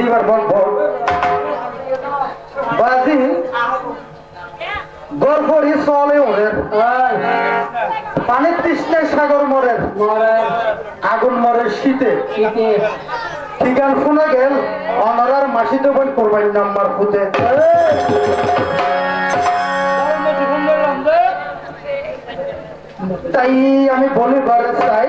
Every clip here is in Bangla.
দিবার গল্প বাজি। গল্পরই চলে ওদের পানির তৃষ্ণায় সাগর মরে। আগুন মরে শীতে। ঠিকান শুনে গেল অনারার মাসিতে বই কোরবানি নাম্বার খুঁজে। তাই আমি বলি বারে চাই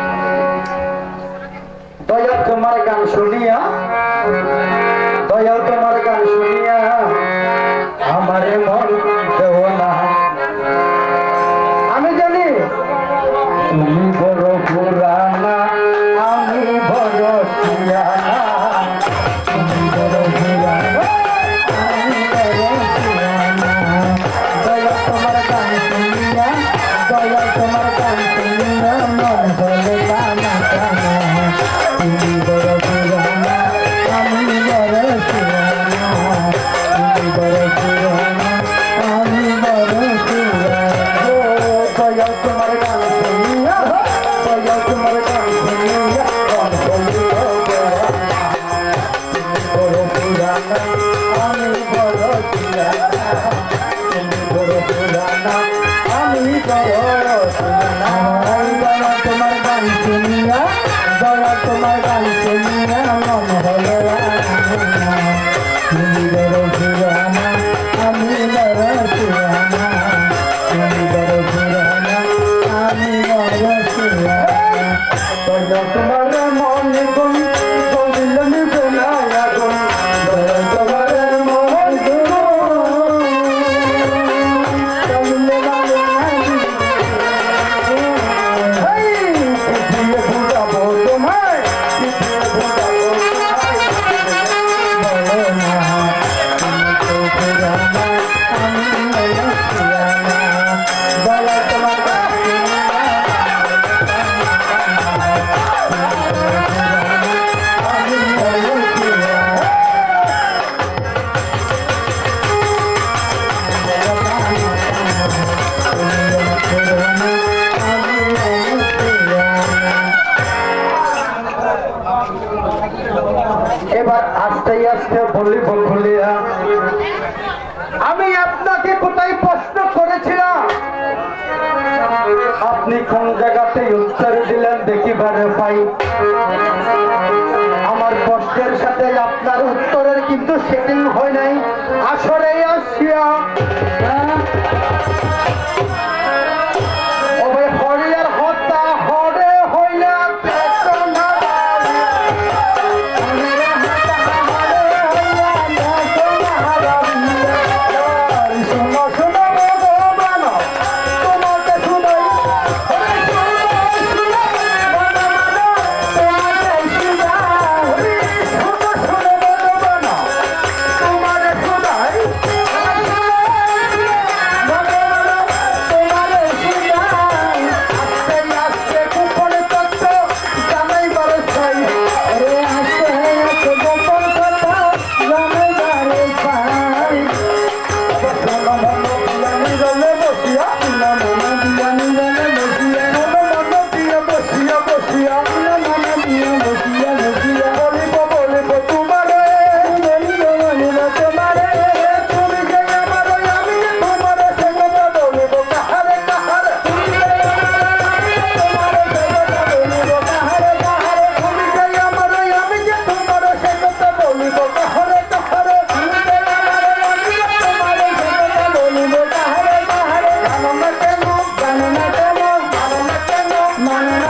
দয়াল তোমার গান শুনিয়া দয়াল তোমার গান শুনিয়া আপনি কোন জায়গাতে উত্তর দিলেন, দেখি বারে পাই আমার প্রশ্নের সাথে আপনার উত্তরের কিন্তু সেটিং হয় নাই। আসলে মনে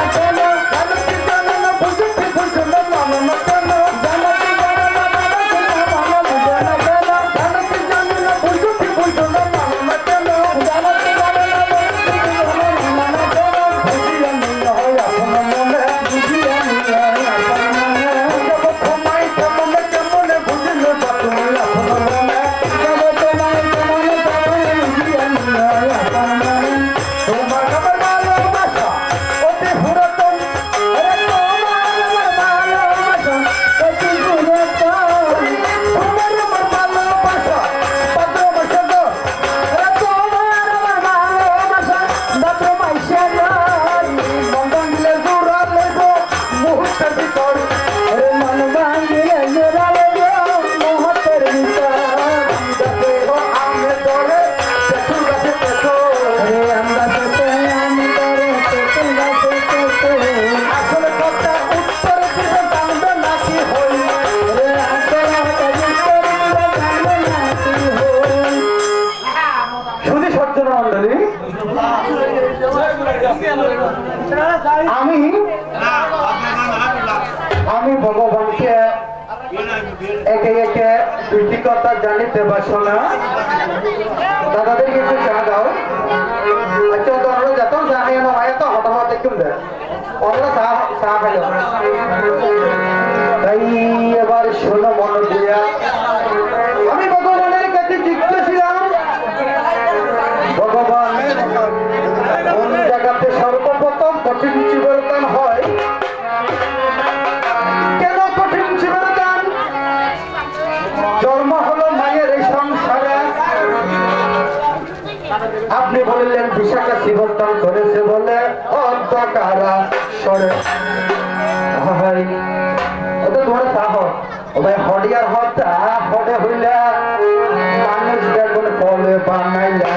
ভগবানকে একে একে দুইটি কথা জানিতে বাসনা দাদাদেরকে একটু চা দাও। আচ্ছা তো আমরা যত জানি না হয় তো দেখুন আমি ভগবানের কাছে জিজ্ঞাসিলাম, ভগবান জায়গাতে সর্বপ্রথম কঠিন আপনি বললেন বিশাখা শিবর্তন করেছে বলে অন্ধকারা করে ভাই এটা হইলা। মানুষ দেখুন ফলে বানাইলা।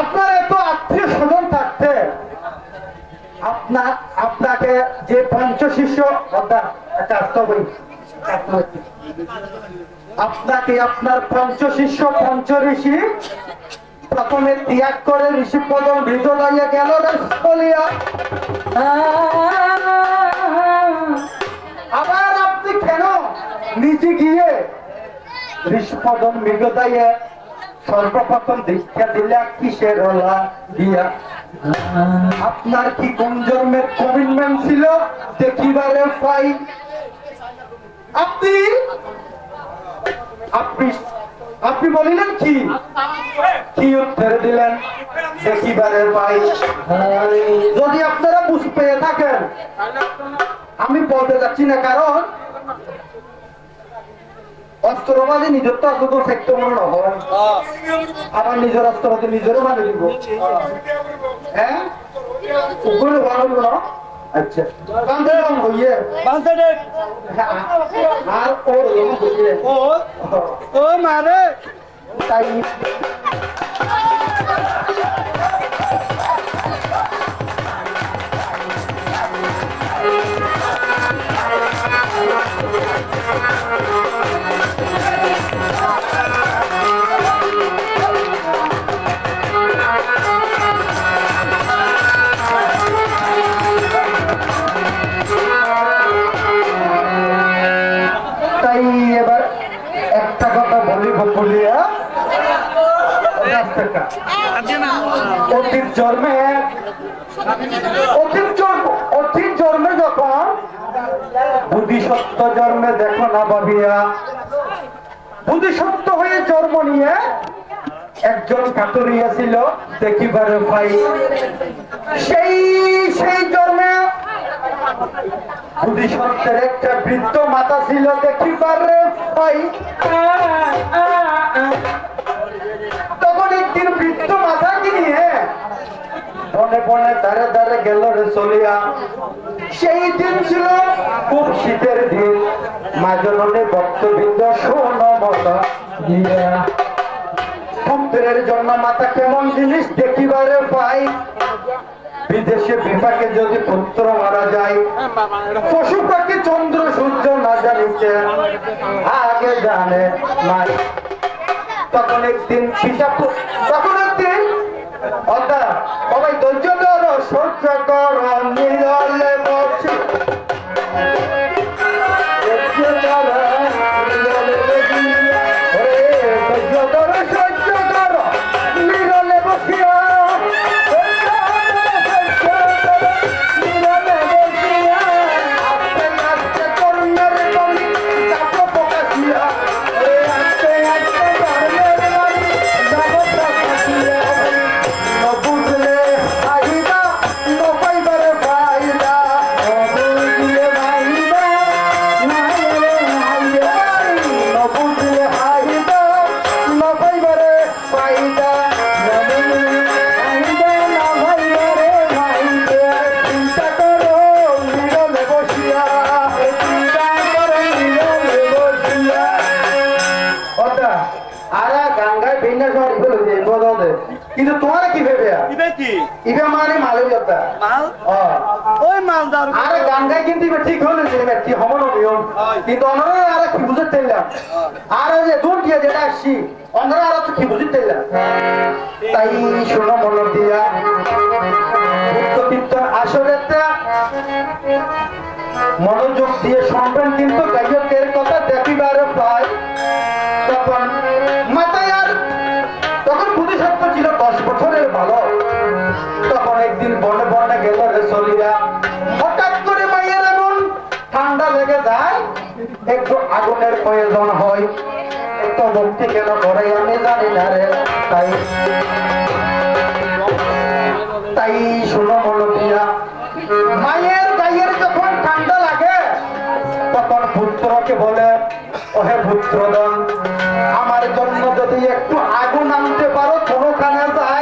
আপনার এত আত্মীয় স্বজন থাকতে আপনার, আপনাকে যে পঞ্চ শিষ্য আপনাকে আপনার পঞ্চ শিষ্য, পঞ্চ ঋষি প্রথমে ত্যাগ করে ঋষি পদম ভৃত দাঁড়িয়ে গেল আবার আপনি কেন নিজে গিয়ে ঋষি পদম মৃগদাইয়া সর্বপ্রথম দীক্ষা দিলা, কিসের হলা দিয়া? আপনার কি কোন জন্মের কমিটমেন্ট ছিল? দেখিবারে পাই। আপনি? আপনি আপনি বলিলেন কি? কি উত্তর দিলেন? দেখিবারে পাই। যদি আপনারা বুঝ পেয়ে থাকেন, আমি বলতে যাচ্ছি না, কারণ অস্ত্রবাদী নিজের তো অস্ত্র থাকতে মনে না হয় আবার নিজের অস্ত্রবাদী নিজেরও মানে দিব হ্যাঁ ওগুলো ভালো না? আচ্ছা। কান্দে রং হইয়ে আর রং ও তাই তাই অতীত জন্মে অতীত জন্ম অতীত জন্মে যখন বুদ্ধিসত্ত্ব জন্মে, দেখো না ভাবিয়া। বুদ্ধিসত্ত্ব হয়ে জন্ম নিয়ে একজন কাতরিয়া দেখিবারে ভাই সেই সেই জন্মে বুদ্ধিসত্ত্বের একটা বৃদ্ধ মাতা ছিল, দেখিবারে ভাই দাঁড়ে দাঁড়ে গেল রে চলিয়া সেই দিন ছিল খুব শীতের দিন। ভক্তবৃন্দ জন্য মাতা কেমন জিনিস দেখিবারে পাই। বিদেশে বিপাকে যদি পুত্র মারা যায়, পশু পাখি চন্দ্র সূর্য না জানিতে। আগে জানে মাই তখন একদিন হিসাব তখন একদিন অর্থাৎ সবাই ধৈর্য ধরো সহ্য কর নিরলে বসে। ওই মাল দার কিন্তু ইবে ঠিক হলো এবার কি হমন নিয়ম। কিন্তু অনরা আর কি বুঝতে চাইলাম আর যে দূর দিয়ে যেটা আসছি অনরা আর কি বুঝতে চাইলাম তাই শোনো মন দিয়া। কীর্তন মনোযোগ দিয়ে শুনবেন কিন্তু একটু প্রয়োজন হয়। একটু ভক্তি কেন করে আমি জানি না রে। তাই তাই শুনো মনো দিয়া। মায়ের গায়ের যখন ঠান্ডা লাগে, তখন পুত্রকে বলে, ওহে পুত্রদন আমার জন্য যদি একটু আগুন আনতে পারো, কোনোখানে যাই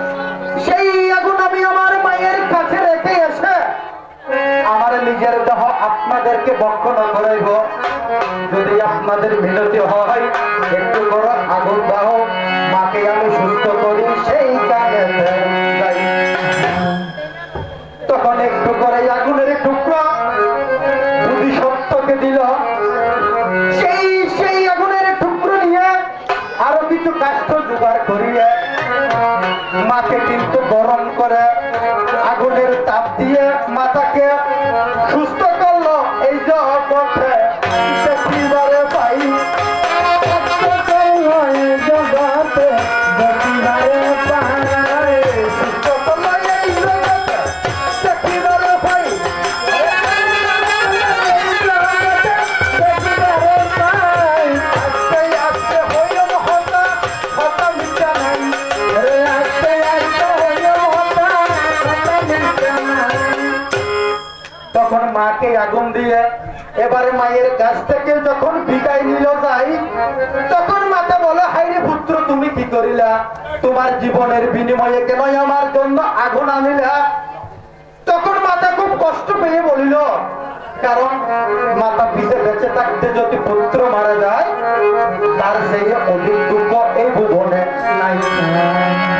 নিজের দেহ আপনাদেরকে বক্ষণ করাইব। যদি আপনাদের মিনতি হয় একটু বড় আগুন দাও কাছ থেকে যখন বিদায় নিল যাই, তখন মাতা বলে, হাইরে পুত্র, তুমি কি করিলা? তোমার জীবনের বিনিময়ে কেন আমার জন্য আগুন আনিলা? তখন মাতা খুব কষ্ট পেয়ে বলিল, কারণ মাতা পিছে বেঁচে থাকতে যদি পুত্র মারা যায়, তার সেই অধিক